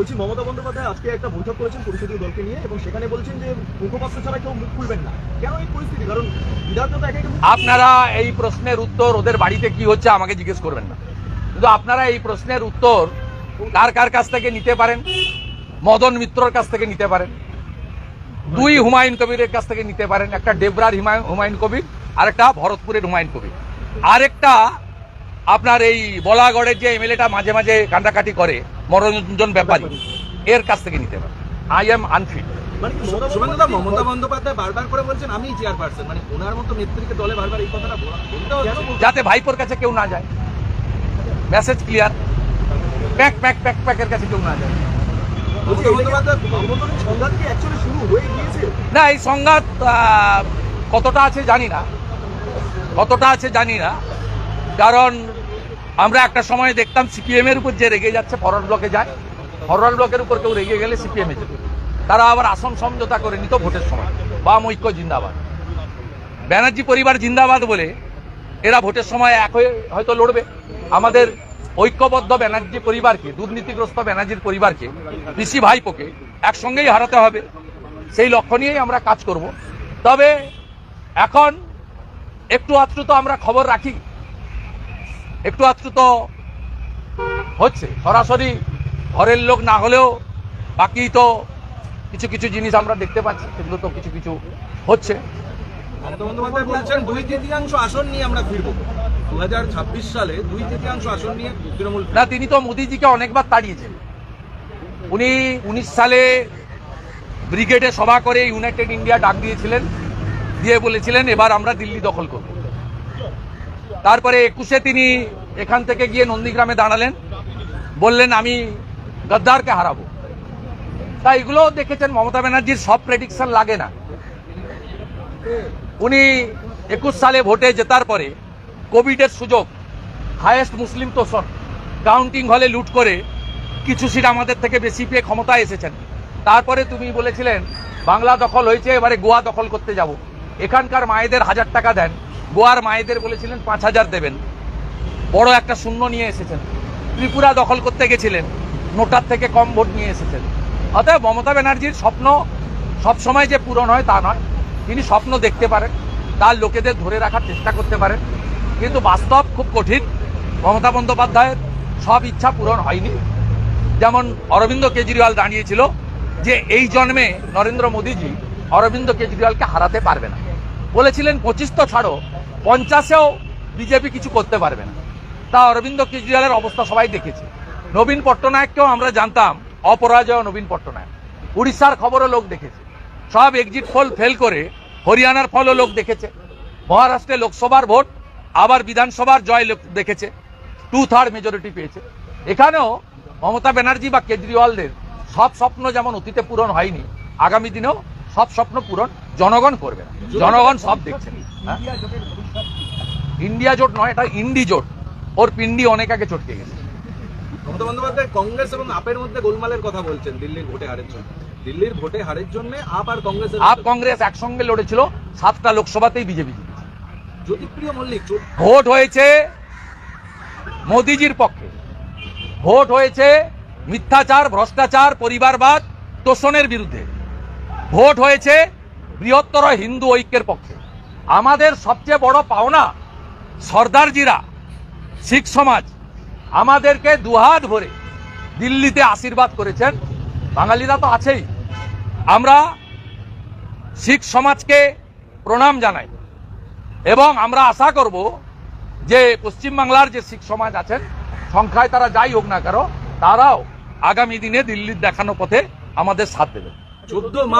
বলছি, মমতা বন্দ্যোপাধ্যায় আজকে একটা বৈঠক করেছেন পরিষদীয় দলকে নিয়ে এবং সেখানে বলছেন যে মুখপাত্র ছাড়া কেউ মুখ খুলবেন না। কেন এই পরিস্থিতি? কারণ আপনারা এই প্রশ্নের উত্তর ওদের বাড়িতে কি হচ্ছে আমাকে জিজ্ঞেস করবেন না। কিন্তু আপনারা এই প্রশ্নের উত্তর কার কার কাছ থেকে নিতে পারেন? মদন মিত্রর কাছ থেকে নিতে পারেন। দুই হুমায়ুন কবিরের কাছ থেকে নিতে পারেন। একটা ডেবরার হুমায়ুন কবির আর একটা ভরতপুরের হুমায়ুন কবির। আরেকটা আপনার এই বলাগড়ের যে এমএলএটা মাঝে মাঝে কান্দাকাটি করে মনোরঞ্জন ব্যাপারী এর কাছ থেকে নিতে পারে আই এম আনফিট মানে মানে? যাতে ভাইপোর কাছে কেউ না যায়। Message clear pack pack pack প্যাকের কাছে কেউ না যায়। না এই সংঘাত কতটা আছে জানি না। কতটা আছে জানি না। কারণ আমরা একটা সময় দেখতাম সিপিএম এর উপর যে রেগে যাচ্ছে, ফরওয়ার্ড ব্লকে যায়। ফরওয়ার্ড ব্লকের উপর কেউ রেগে গেলে সিপিএম যেত। তারা আবার আসন সমঝোতা করে নিত ভোটের সময়। বাম ঐক্য জিন্দাবাদ। ব্যানার্জি পরিবার জিন্দাবাদ বলে এরা ভোটের সময় এক হয়ে হয়তো লড়বে। আমাদের ঐক্যবদ্ধ ব্যানার্জি পরিবারকে, দুর্নীতিগ্রস্ত ব্যানার্জির পরিবারকে পিসি ভাইপোকে একসঙ্গেই হারাতে হবে। সেই লক্ষ্য নিয়েই আমরা কাজ করব। তবে এখন একটু আধটু তো আমরা খবর রাখি। একটু আধটু তো হচ্ছে। সরাসরি ঘরের লোক না হলেও বাকি তো কিছু কিছু জিনিস আমরা দেখতে পাচ্ছি সেগুলো তো কিছু কিছু হচ্ছে। বলছেন দুই তৃতীয়াংশ আসন নিয়ে আমরা ফিরবো। দু সালে দুই তৃতীয়াংশ আসন নিয়ে তৃণমূল না তিনি তো মোদিজিকে অনেকবার তাড়িয়েছেন। উনি উনিশ সালে ব্রিগেডে সভা করে ইউনাইটেড ইন্ডিয়া ডাক দিয়েছিলেন দিয়ে বলেছিলেন এবার আমরা দিল্লি দখল করব। তারপরে একুশে তিনি এখান থেকে গিয়ে নন্দীগ্রামে দাঁড়ালেন। বললেন, আমি গদ্দারকে হারাবো। তা এগুলো দেখেছেন মমতা ব্যানার্জির, সব প্রেডিকশন লাগে না। উনি একুশ সালে ভোটে জেতার পরে কোভিডের সুযোগ হায়েস্ট মুসলিম তোষণ কাউন্টিং হলে লুট করে কিছু সিট আমাদের থেকে বেশি পেয়ে ক্ষমতায় এসেছেন। তারপরে তুমি বলেছিলেন, বাংলা দখল হয়েছে, এবারে গোয়া দখল করতে যাব। এখানকার মায়েদের হাজার টাকা দেন। গোয়ার মায়েদের বলেছিলেন, পাঁচ হাজার দেবেন। বড় একটা শূন্য নিয়ে এসেছেন। ত্রিপুরা দখল করতে গেছিলেন। নোটার থেকে কম ভোট নিয়ে এসেছেন। অতএব মমতা ব্যানার্জির স্বপ্ন সবসময় যে পূরণ হয় তা নয়। তিনি স্বপ্ন দেখতে পারেন, তার লোকেদের ধরে রাখার চেষ্টা করতে পারেন। কিন্তু বাস্তব খুব কঠিন। মমতা বন্দ্যোপাধ্যায়ের সব ইচ্ছা পূরণ হয়নি। যেমন অরবিন্দ কেজরিওয়াল দাঁড়িয়েছিল যে, এই জন্মে নরেন্দ্র মোদীজি অরবিন্দ কেজরিওয়ালকে হারাতে পারবে না। বলেছিলেন, পঁচিশ তো ছাড়ো পঞ্চাশেও বিজেপি কিছু করতে পারবে না। তা অরবিন্দ কেজরিওয়ালের অবস্থা সবাই দেখেছে। নবীন পট্টনায়ককেও আমরা জানতাম, অপরাজয় নবীন পট্টনায়ক। উড়িষ্যার খবরও লোক দেখেছে। সব এক্সিট পোল ফেল করে হরিয়ানার ফলও লোক দেখেছে। মহারাষ্ট্রে লোকসভার ভোট, আবার বিধানসভার জয় দেখেছে। টু থার্ড মেজরিটি পেয়েছে। এখানেও মমতা ব্যানার্জি বা কেজরিওয়ালদের সব স্বপ্ন যেমন অতীতে পূরণ হয়নি, আগামী দিনেও সব স্বপ্ন পূরণ জনগণ করবে জনগণ সব দেখছেন হ্যাঁ? ইন্ডিয়া জোট নয় এটা ইন্ডি জোট। ওর পিন্ডি অনেক আগে চটকে গেছে। মমতা বন্দ্যোপাধ্যায় কংগ্রেস এবং আপের মধ্যে গোলমালের কথা বলছেন দিল্লির ভোটে হারের জন্য। দিল্লির ভোটে হারের জন্য আপ আর কংগ্রেসের আপ কংগ্রেস একসঙ্গে লড়েছিল সাতটা লোকসভাতেই বিজেপি। জ্যোতিপ্রিয় মল্লিক ভোট হয়েছে মোদিজির পক্ষে। ভোট হয়েছে মিথ্যাচার ভ্রষ্টাচার পরিবারবাদ তোষণের বিরুদ্ধে। ভোট হয়েছে বৃহত্তর হিন্দু ঐক্যের পক্ষে। আমাদের সবচেয়ে বড় পাওনা সর্দারজিরা শিখ সমাজ, আমাদেরকে দুহাত ভরে দিল্লিতে আশীর্বাদ করেছেন। বাঙালিরা তো আছেই। আমরা শিখ সমাজকে প্রণাম জানাই এবং আমরা আশা করব যে পশ্চিমবাংলার যে শিখ সমাজ আছেন, সংখ্যায় তারা যাই হোক না কেন, তারাও আগামী দিনে দিল্লির দেখানো পথে আমাদের সাথ দেবে চোদ্দ